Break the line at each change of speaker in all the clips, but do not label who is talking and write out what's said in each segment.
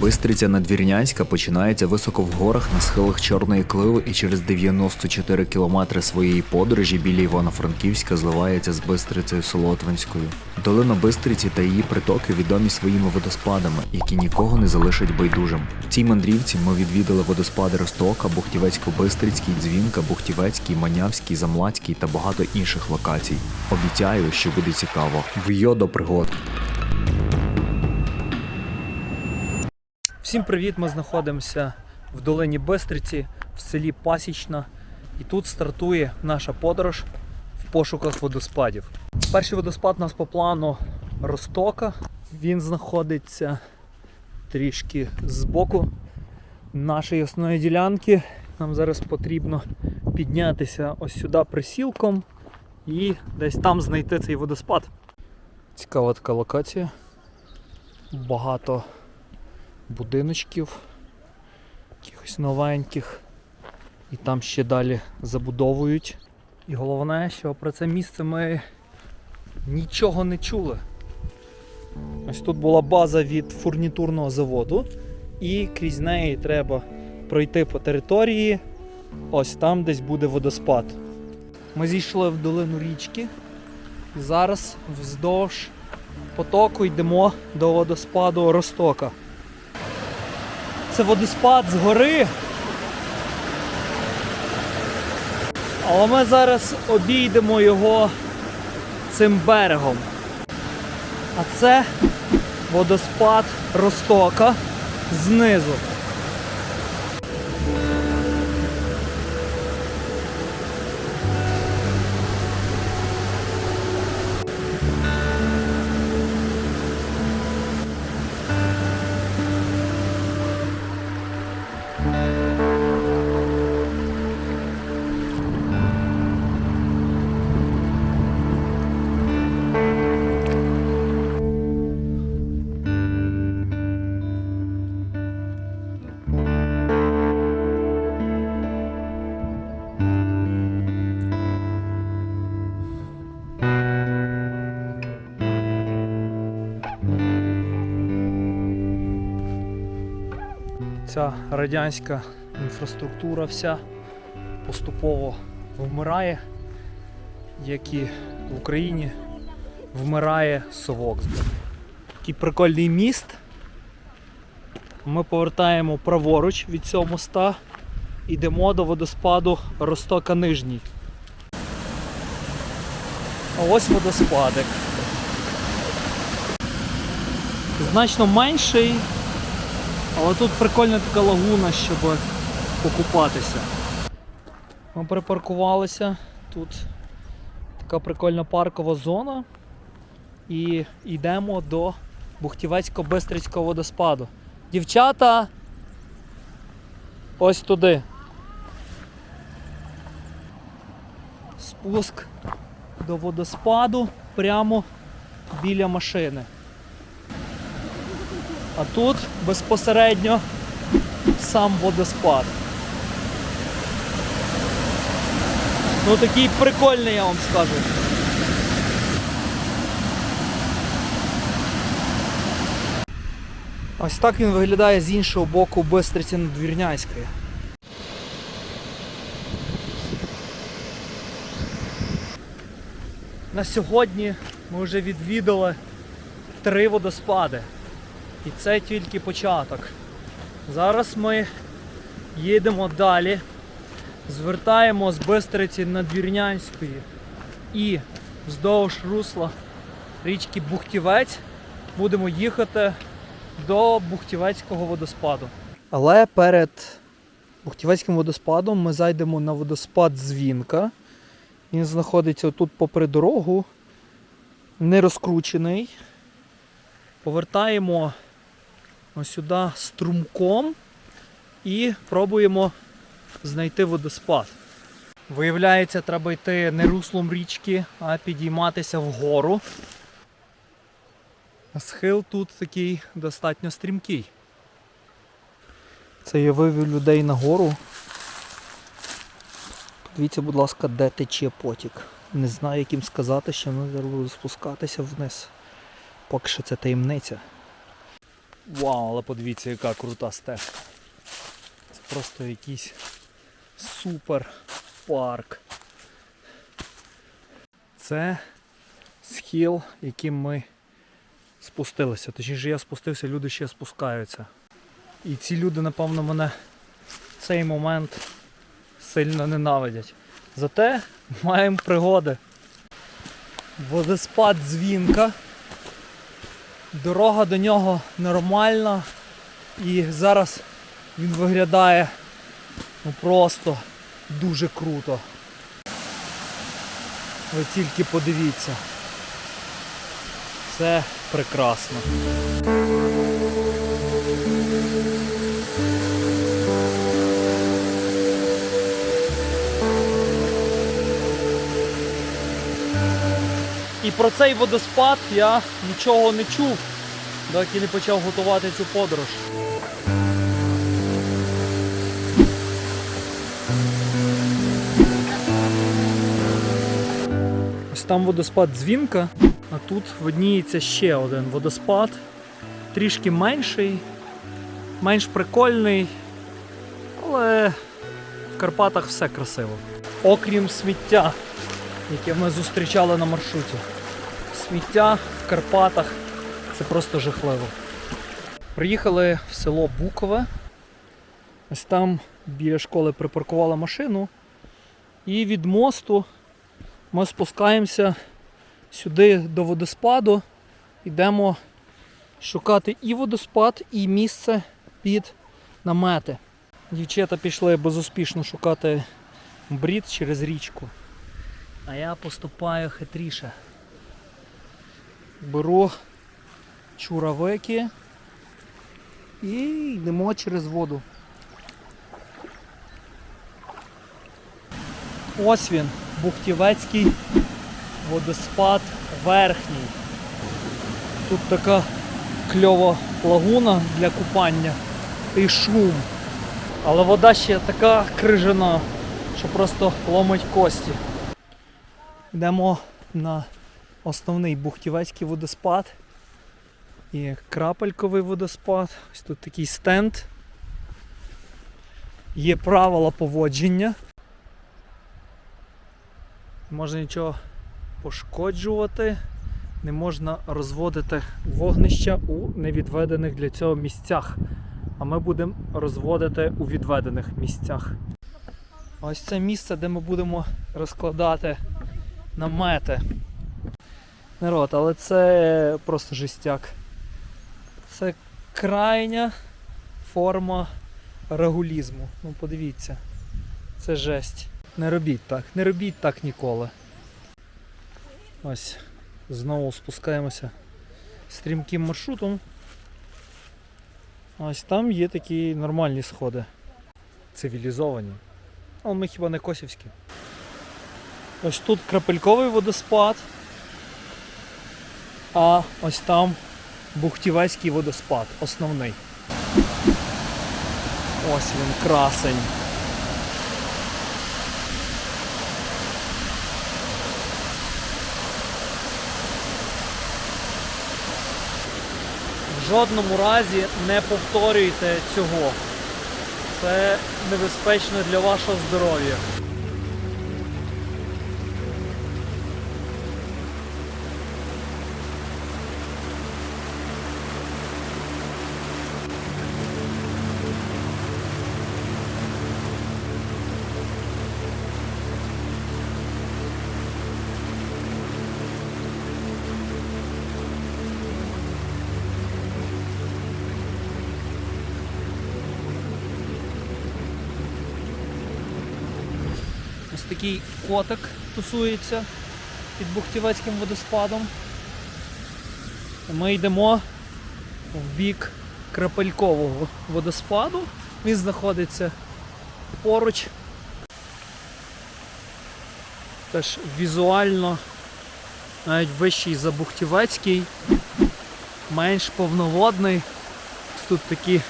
Бистриця Надвірнянська починається високо в горах на схилах Чорної Кливи і через 94 кілометри своєї подорожі біля Івано-Франківська зливається з Бистрицею Солотвинською. Долина Бистриці та її притоки відомі своїми водоспадами, які нікого не залишать байдужим. В цій мандрівці ми відвідали водоспади Ростока, Бухтівецько-Бистрицький, Дзвінка, Бухтівецький, Манявський, Замлацький та багато інших локацій. Обіцяю, що буде цікаво. Вйо до пригод!
Всім привіт! Ми знаходимося в долині Бистриці, в селі Пасічна. І тут стартує наша подорож в пошуках водоспадів. Перший водоспад у нас по плану Ростока. Він знаходиться трішки збоку нашої основної ділянки. Нам зараз потрібно піднятися ось сюди присілком і десь там знайти цей водоспад. Цікава така локація. Багато будиночків, якихось новеньких. І там ще далі забудовують. І головне, що про це місце ми нічого не чули. Ось тут була база від фурнітурного заводу, і крізь неї треба пройти по території. Ось там десь буде водоспад. Ми зійшли в долину річки. І зараз вздовж потоку йдемо до водоспаду Ростока. Це водоспад з гори. Але ми зараз обійдемо його цим берегом. А це водоспад Ростока знизу. Ця радянська інфраструктура вся поступово вмирає, як і в Україні вмирає совок. Такий прикольний міст. Ми повертаємо праворуч від цього моста, йдемо до водоспаду Ростока Нижній. А ось водоспадик. Значно менший, але тут прикольна така лагуна, щоб покупатися. Ми припаркувалися. Тут така прикольна паркова зона. І йдемо до Бухтівецько-Бистрицького водоспаду. Дівчата! Ось туди. Спуск до водоспаду прямо біля машини. А тут безпосередньо сам водоспад. Ну такий прикольний, я вам скажу. Ось так він виглядає з іншого боку Бистриці Надвірнянської. На сьогодні ми вже відвідали три водоспади. І це тільки початок. Зараз ми їдемо далі, звертаємо з Бистриці Надвірнянської і вздовж русла річки Бухтівець будемо їхати до Бухтівецького водоспаду. Але перед Бухтівецьким водоспадом ми зайдемо на водоспад Дзвінка. Він знаходиться тут попри дорогу, не розкручений. Повертаємо ось сюди струмком і пробуємо знайти водоспад. Виявляється, треба йти не руслом річки, а підійматися вгору. Схил тут такий достатньо стрімкий. Це я вивів людей на гору. Подивіться, будь ласка, де тече потік. Не знаю, як їм сказати, що ми спускатися вниз. Поки що це таємниця. Вау, але подивіться, яка крута стежка. Це просто якийсь супер парк. Це схил, яким ми спустилися. Точніше, я спустився, люди ще спускаються. І ці люди, напевно, мене в цей момент сильно ненавидять. Зате маємо пригоди. Водоспад дзвінка. Дорога до нього нормальна. І зараз він виглядає ну, просто дуже круто. Ви тільки подивіться. Це прекрасно. І про цей водоспад я нічого не чув, доки не почав готувати цю подорож. Ось там водоспад дзвінка, а тут видніється ще один водоспад, трішки менший, менш прикольний, але в Карпатах все красиво. Окрім сміття, яке ми зустрічали на маршруті. Сміття в Карпатах це просто жахливо. Приїхали в село Букове. Ось там біля школи припаркували машину. І від мосту ми спускаємося сюди до водоспаду. Йдемо шукати і водоспад, і місце під намети. Дівчата пішли безуспішно шукати брід через річку. А я поступаю хитріше. Беру чуравики і йдемо через воду. Ось він, Бухтівецький водоспад верхній. Тут така кльова лагуна для купання і шум. Але вода ще така крижана, що просто ломить кості. Йдемо на основний Бухтівецький водоспад і крапельковий водоспад. Ось тут такий стенд. Є правила поводження. Не можна нічого пошкоджувати, не можна розводити вогнища у невідведених для цього місцях. А ми будемо розводити у відведених місцях. Ось це місце, де ми будемо розкладати намети. Народ, але це просто жестяк. Це крайня форма регулізму. Ну подивіться. Це жесть. Не робіть так, не робіть так ніколи. Ось, знову спускаємося стрімким маршрутом. Ось там є такі нормальні сходи. Цивілізовані. Але ми хіба не косівські. Ось тут крапельковий водоспад. А ось там Бухтівецький водоспад, основний. Ось він красень. В жодному разі не повторюйте цього. Це небезпечно для вашого здоров'я. Такий котик тусується під Бухтівецьким водоспадом. Ми йдемо в бік Крапелькового водоспаду. Він знаходиться поруч. Теж візуально навіть вищий за Бухтівецький, менш повноводний. Тут такі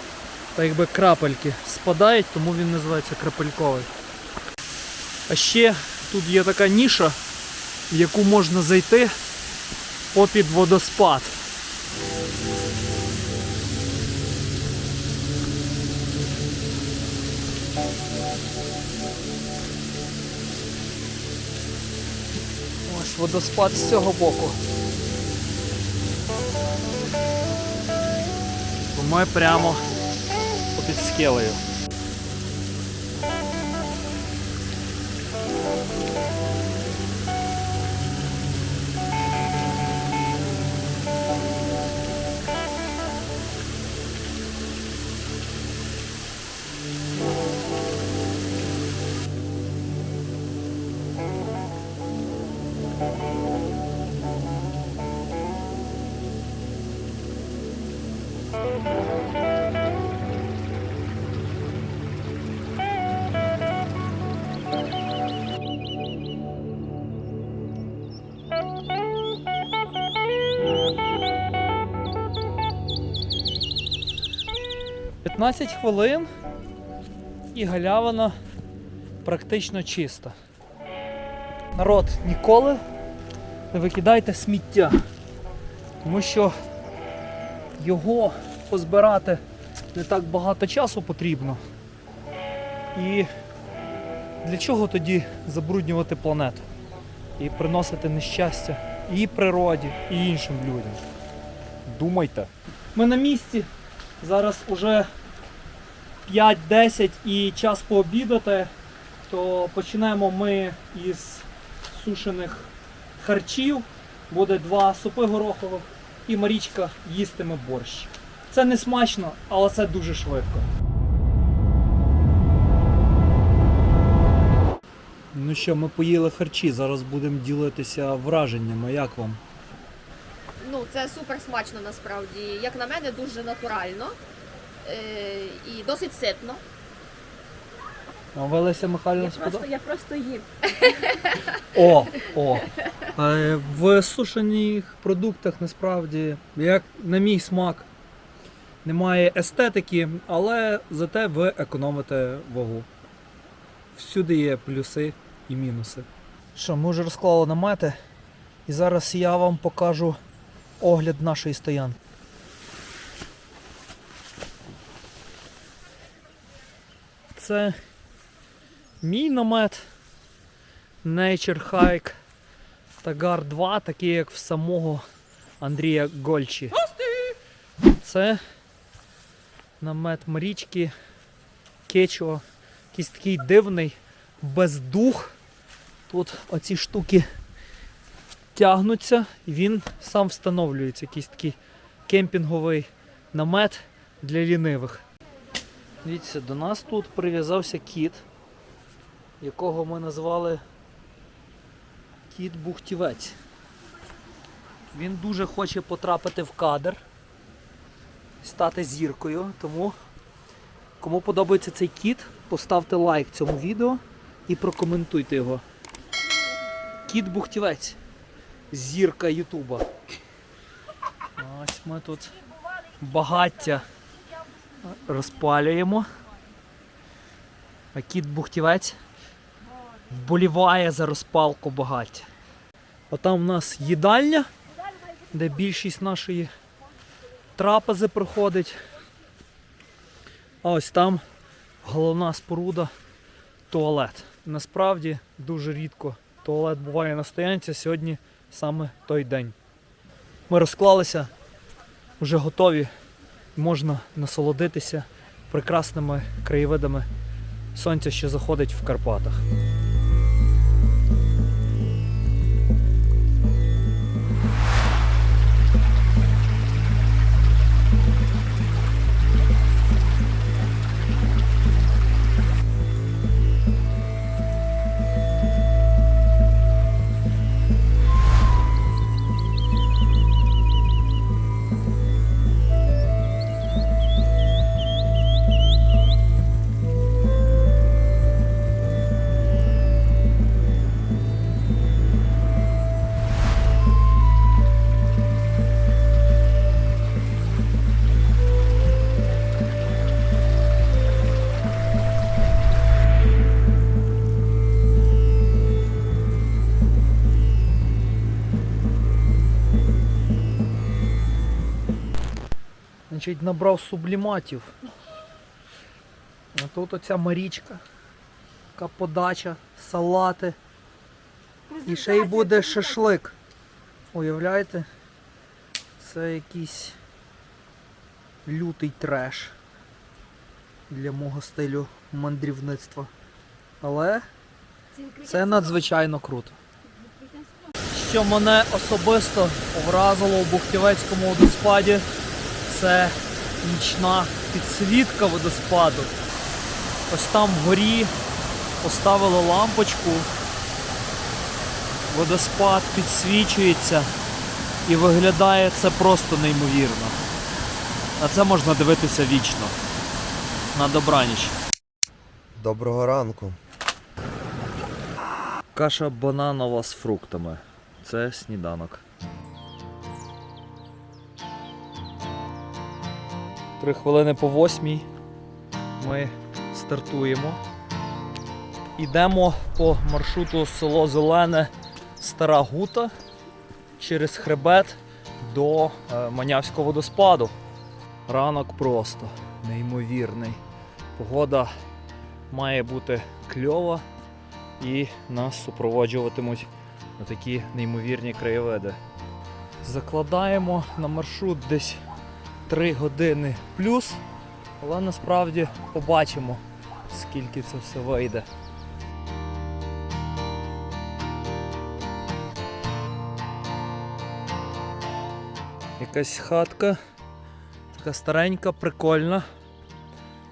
так якби крапельки спадають, тому він називається крапельковий. А ще тут є така ніша, в яку можна зайти попід водоспад. Ось водоспад з цього боку. Ми прямо попід скелею. 15 хвилин і галявина практично чиста. Народ, ніколи не викидайте сміття, тому що його позбирати не так багато часу потрібно. І для чого тоді забруднювати планету і приносити нещастя і природі, і іншим людям? Думайте. Ми на місці. Зараз уже 5-10 і час пообідати, то почнемо ми із сушених харчів. Буде два супи горохових і Марічка їстиме борщ. Це не смачно, але це дуже швидко. Ну що, ми поїли харчі, зараз будемо ділитися враженнями. Як вам?
Ну, це супер смачно насправді. Як на мене, дуже натурально і досить ситно.
А ви, Михайлівна,
Я просто, я просто їм.
О, о. Е, В сушених продуктах насправді, як на мій смак, немає естетики, але зате ви економите вагу. Всюди є плюси і мінуси. Що, ми вже розклали намети, і зараз я вам покажу огляд нашої стоянки. Це мій намет. Nature Hike Тагар 2, такий як в самого Андрія Гольчі. Це намет Марічки Кечо. Якийсь такий дивний, бездух. Тут оці штуки тягнуться і він сам встановлюється. Якийсь такий кемпінговий намет для лінивих. Дивіться, до нас тут прив'язався кіт якого ми назвали Кіт Бухтівець. Він дуже хоче потрапити в кадр, стати зіркою, тому кому подобається цей кіт, поставте лайк цьому відео і прокоментуйте його. Кіт Бухтівець. Зірка Ютуба. Ось ми тут багаття розпалюємо. А кіт Бухтівець вболіває за розпалку багаття. А там у нас їдальня, де більшість нашої трапези проходить. А ось там головна споруда туалет. Насправді дуже рідко туалет буває на стоянці, сьогодні саме той день. Ми розклалися, вже готові, можна насолодитися прекрасними краєвидами сонця, що заходить в Карпатах. Значить, набрав субліматів. А тут оця Марічка Така подача, салати. І ще й буде шашлик. Уявляєте? Це якийсь лютий треш для мого стилю мандрівництва. Але це надзвичайно круто. Що мене особисто вразило у Бухтівецькому водоспаді, це нічна підсвітка водоспаду. Ось там вгорі поставили лампочку, водоспад підсвічується і виглядає це просто неймовірно. На це можна дивитися вічно. На добраніч.
Доброго ранку.
Каша бананова з фруктами. Це сніданок. Три хвилини по восьмій. Ми стартуємо. Йдемо по маршруту село Зелене Стара Гута через хребет до е, Манявського водоспаду. Ранок просто неймовірний. Погода має бути кльова і нас супроводжуватимуть на такі неймовірні краєвиди. Закладаємо на маршрут десь 3 години плюс, але насправді побачимо, скільки це все вийде. Якась хатка, така старенька, прикольна,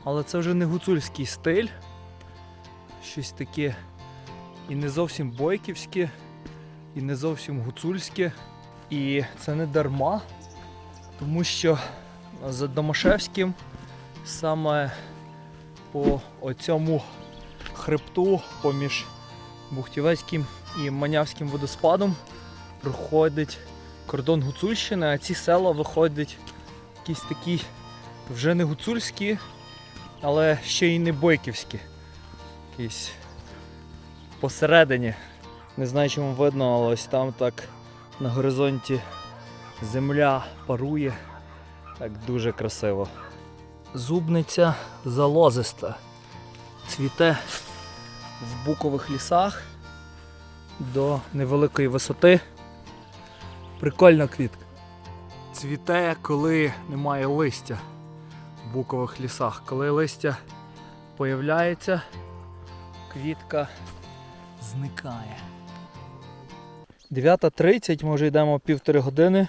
але це вже не гуцульський стиль. Щось таке і не зовсім бойківське, і не зовсім гуцульське. І це не дарма, тому що за Домашевським саме по оцьому хребту поміж Бухтівецьким і Манявським водоспадом проходить кордон Гуцульщини, а ці села виходять якісь такі вже не гуцульські, але ще й не бойківські. Якісь посередині. Не знаю, чому видно, але ось там так на горизонті земля парує. Так дуже красиво. Зубниця залозиста. Цвіте в букових лісах до невеликої висоти. Прикольна квітка. Цвіте, коли немає листя в букових лісах. Коли листя появляється, квітка зникає. 9.30, ми вже йдемо півтори години.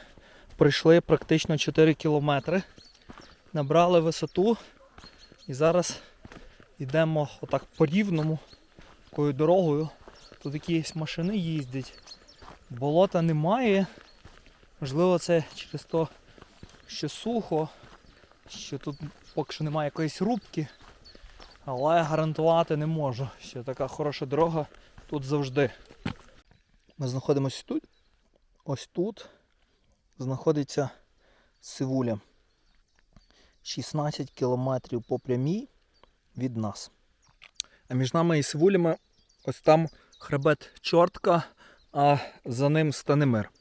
Пройшли практично 4 кілометри. Набрали висоту і зараз йдемо отак по рівному такою дорогою. Тут якісь машини їздять. Болота немає. Можливо, це через те, що сухо, що тут поки що немає якоїсь рубки. Але гарантувати не можу, що така хороша дорога тут завжди. Ми знаходимося тут. Ось тут знаходиться Сивуля. 16 кілометрів по прямій від нас. А між нами і Сивулями ось там хребет Чортка, а за ним Станемир.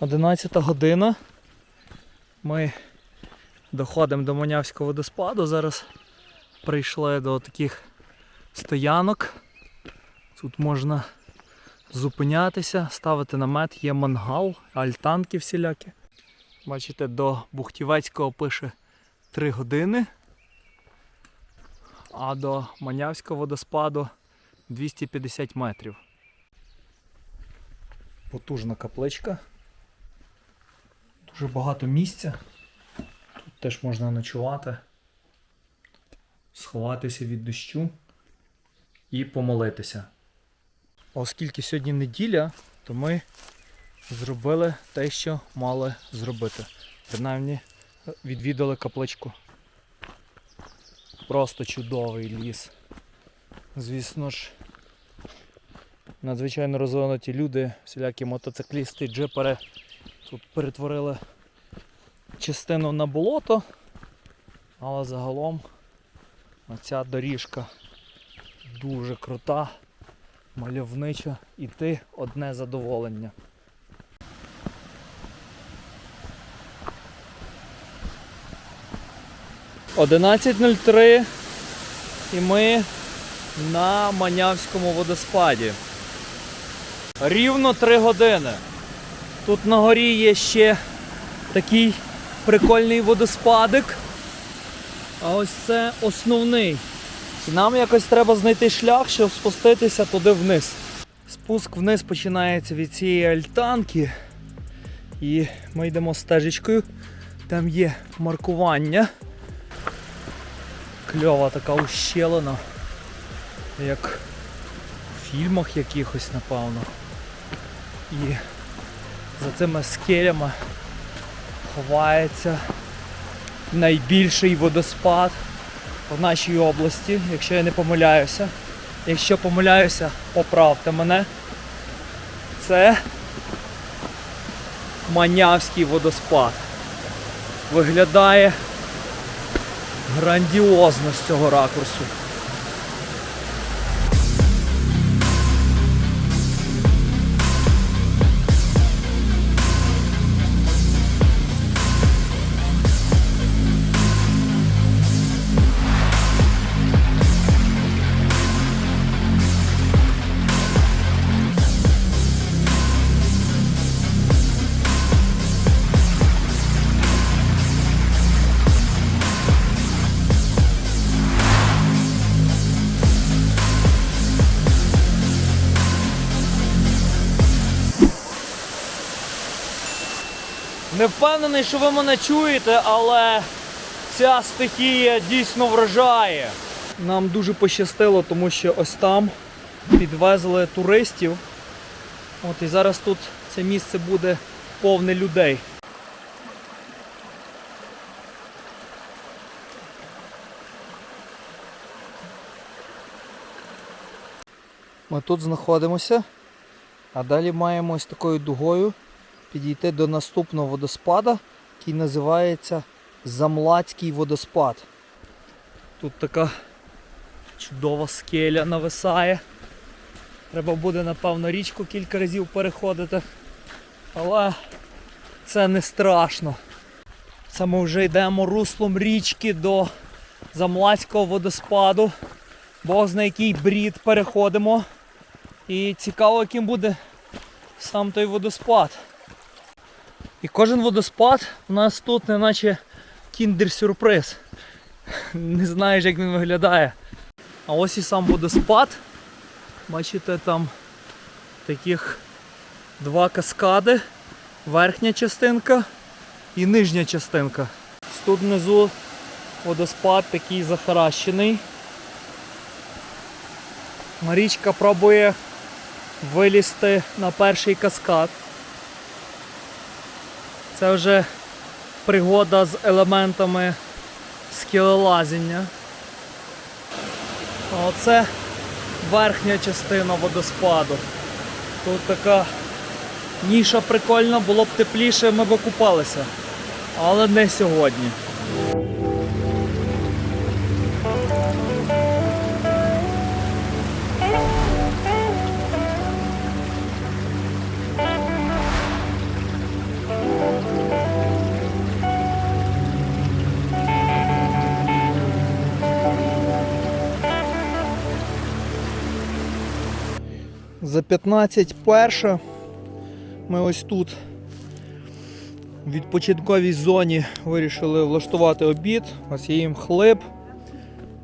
11 година. Ми доходимо до Манявського водоспаду. Зараз прийшли до таких стоянок. Тут можна зупинятися, ставити намет, є мангал, альтанки всілякі. Бачите, до Бухтівецького пише 3 години, а до Манявського водоспаду 250 метрів. Потужна капличка. Дуже багато місця. Тут теж можна ночувати, сховатися від дощу і помолитися. Оскільки сьогодні неділя, то ми зробили те, що мали зробити. Принаймні відвідали капличку. Просто чудовий ліс. Звісно ж, надзвичайно розвинуті люди, всілякі мотоциклісти, джипери тут перетворили частину на болото, але загалом ця доріжка дуже крута, мальовнича, іти одне задоволення. «11.03 і ми на Манявському водоспаді. Рівно 3 години. Тут на горі є ще такий прикольний водоспадик. А ось це основний. І нам якось треба знайти шлях, щоб спуститися туди вниз. Спуск вниз починається від цієї альтанки. І ми йдемо стежечкою. Там є маркування. Кльова така ущелина. Як в фільмах якихось, напевно. І за цими скелями ховається найбільший водоспад в нашій області, якщо я не помиляюся. Якщо помиляюся, поправте мене. Це Манявський водоспад. Виглядає грандіозно з цього ракурсу. Впевнений, що ви мене чуєте, але ця стихія дійсно вражає. Нам дуже пощастило, тому що ось там підвезли туристів. От і зараз тут це місце буде повне людей. Ми тут знаходимося, а далі маємо ось такою дугою підійти до наступного водоспада, який називається Замлацький водоспад. Тут така чудова скеля нависає. Треба буде, напевно, річку кілька разів переходити. Але це не страшно. Це ми вже йдемо руслом річки до Замлацького водоспаду. Бог зна який брід переходимо. І цікаво, яким буде сам той водоспад. І кожен водоспад у нас тут неначе кіндер-сюрприз. Не знаєш, як він виглядає. А ось і сам водоспад. Бачите, там таких два каскади. Верхня частинка і нижня частинка. Тут внизу водоспад такий захаращений. Марічка пробує вилізти на перший каскад. Це вже пригода з елементами скелелазіння. А Оце верхня частина водоспаду. Тут така ніша прикольна, було б тепліше, ми б окупалися. Але не сьогодні. За 15 перша. Ми ось тут в відпочинковій зоні вирішили влаштувати обід. Ось є їм хліб.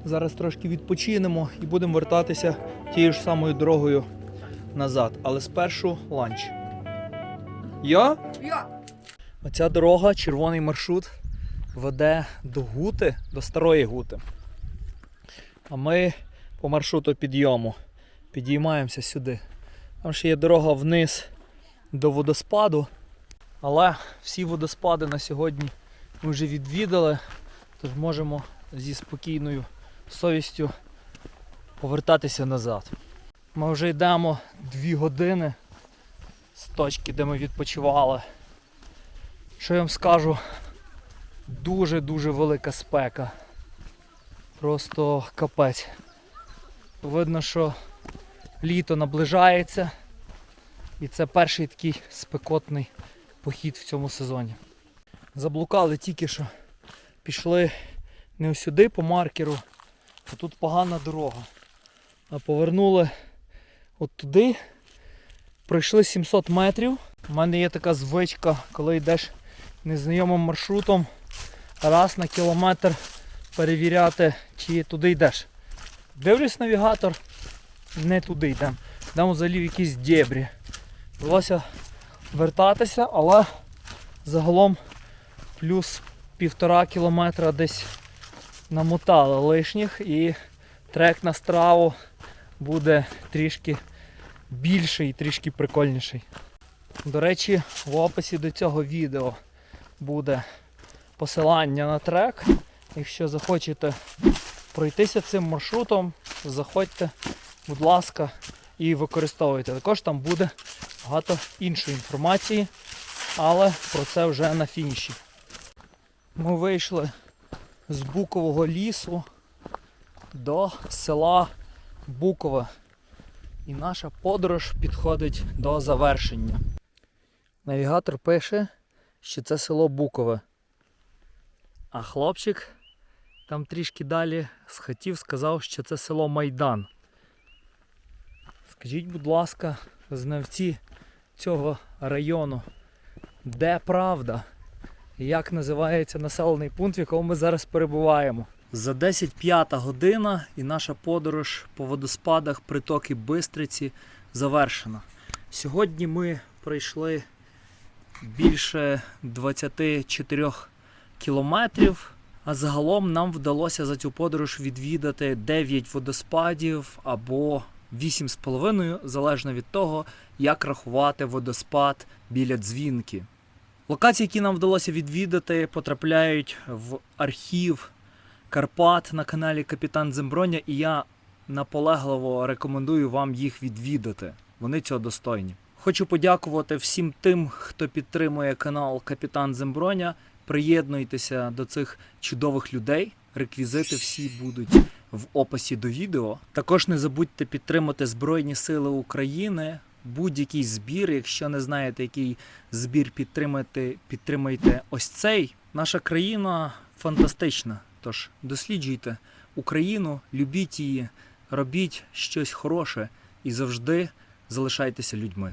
Зараз трошки відпочинемо і будемо вертатися тією ж самою дорогою назад. Але спершу ланч. Я?
Я.
Оця дорога, червоний маршрут, веде до Гути, до старої Гути. А ми по маршруту підйому підіймаємося сюди. Там ще є дорога вниз до водоспаду. Але всі водоспади на сьогодні ми вже відвідали, тож можемо зі спокійною совістю повертатися назад. Ми вже йдемо дві години з точки, де ми відпочивали. Що я вам скажу? Дуже-дуже велика спека. Просто капець. Видно, що літо наближається. І це перший такий спекотний похід в цьому сезоні. Заблукали тільки що. Пішли не сюди по маркеру, а тут погана дорога. А повернули от туди. Пройшли 700 метрів. У мене є така звичка, коли йдеш незнайомим маршрутом, раз на кілометр перевіряти, чи туди йдеш. Дивлюсь навігатор, не туди йдемо. Йдемо взагалі в якісь дєбрі. Довелося вертатися, але загалом плюс півтора кілометра десь намотали лишніх і трек на страву буде трішки більший і трішки прикольніший. До речі, в описі до цього відео буде посилання на трек. Якщо захочете пройтися цим маршрутом, заходьте, будь ласка, і використовуйте. Також там буде багато іншої інформації, але про це вже на фініші. Ми вийшли з Букового лісу до села Букове. І наша подорож підходить до завершення. Навігатор пише, що це село Букове. А хлопчик там трішки далі з хатів сказав, що це село Майдан. Скажіть, будь ласка, знавці цього району, де правда? Як називається населений пункт, в якому ми зараз перебуваємо? За 10 п'ята година і наша подорож по водоспадах притоки Бистриці завершена. Сьогодні ми пройшли більше 24 кілометрів, а загалом нам вдалося за цю подорож відвідати 9 водоспадів або 8,5, залежно від того, як рахувати водоспад біля дзвінки. Локації, які нам вдалося відвідати, потрапляють в архів Карпат на каналі Капітан Земброня, і я наполегливо рекомендую вам їх відвідати. Вони цього достойні. Хочу подякувати всім тим, хто підтримує канал Капітан Земброня. Приєднуйтеся до цих чудових людей. Реквізити всі будуть в описі до відео. Також не забудьте підтримати Збройні Сили України. Будь-який збір, якщо не знаєте, який збір підтримати, підтримайте ось цей. Наша країна фантастична. Тож досліджуйте Україну, любіть її, робіть щось хороше і завжди залишайтеся людьми.